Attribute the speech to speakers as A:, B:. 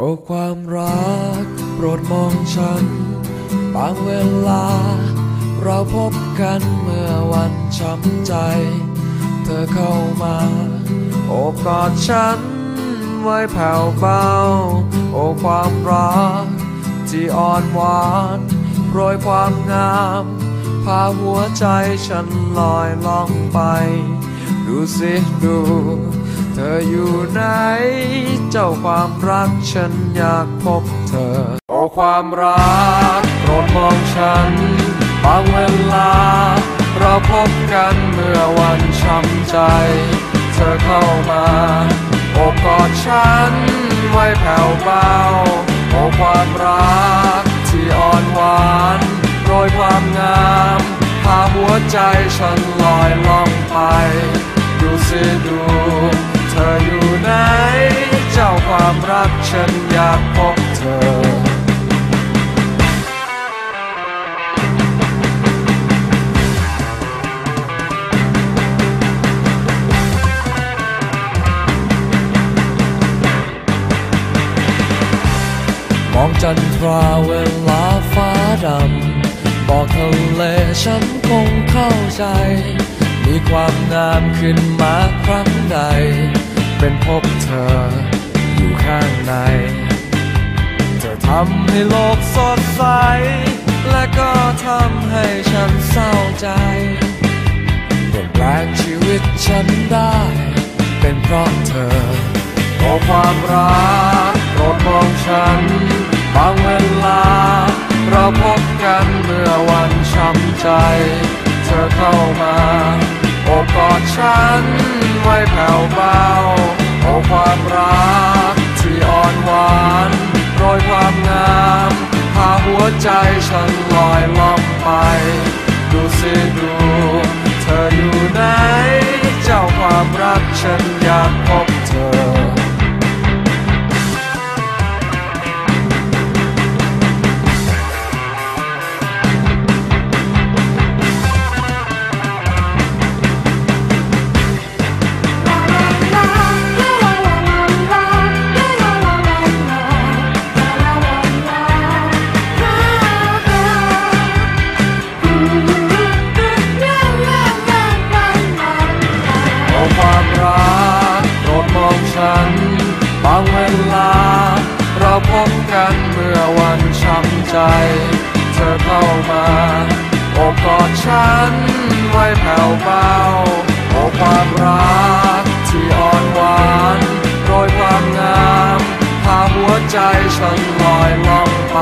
A: โอ้ความรักโปรดมองฉัน บางเวลา เราพบกันเมื่อวันช้ำใจ เธอเข้ามา โอบกอดฉัน ไว้แผ่วเบา โอ้ความรัก ที่อ่อนหวานโปรยความงาม พาหัวใจฉันลอยล่องไป ดูสิดู เธออยู่ไหน จ้าความรักฉันอยากพบเธอ โอ้ความรักโปรดมองฉัน บางเวลา เราพบกันเมื่อวันช้ำใจ เธอเข้ามาโอบกอดฉันไว้แผ่วเบา โอ้ความรักที่อ่อนหวานโรยความงามพาหัวใจฉันลอยล่องไป ดูสิดู จันทราเวลาฟ้าดำ บอกทะเลฉันคงเข้าใจ มีความงามขึ้นมาครั้งใด เป็นพบเธออยู่ข้างใน เธอทำให้โลกสดใส และก็ทำให้ฉันเศร้าใจเปลี่ยนแปลงชีวิตฉันได้ เป็นเพราะเธอโอ้ความรักโปรดมองฉัน บางเวลา เราพบกันเมื่อวันช้ำใจ เธอเข้ามาโอบกอดฉันไว้แผ่วเบาโอความรักที่อ่อนหวานโรยความงามพาหัวใจฉันลอยล่องไป ดูสิดู เธออยู่ไหน เจ้าความรักฉันอยาก ลา เราพบกันเมื่อวันช้ำใจ เธอเข้ามาโอบกอดฉันไว้แผ่วเบาโอความรักที่อ่อนหวานโรยความงามพาหัวใจฉันลอยล่องไป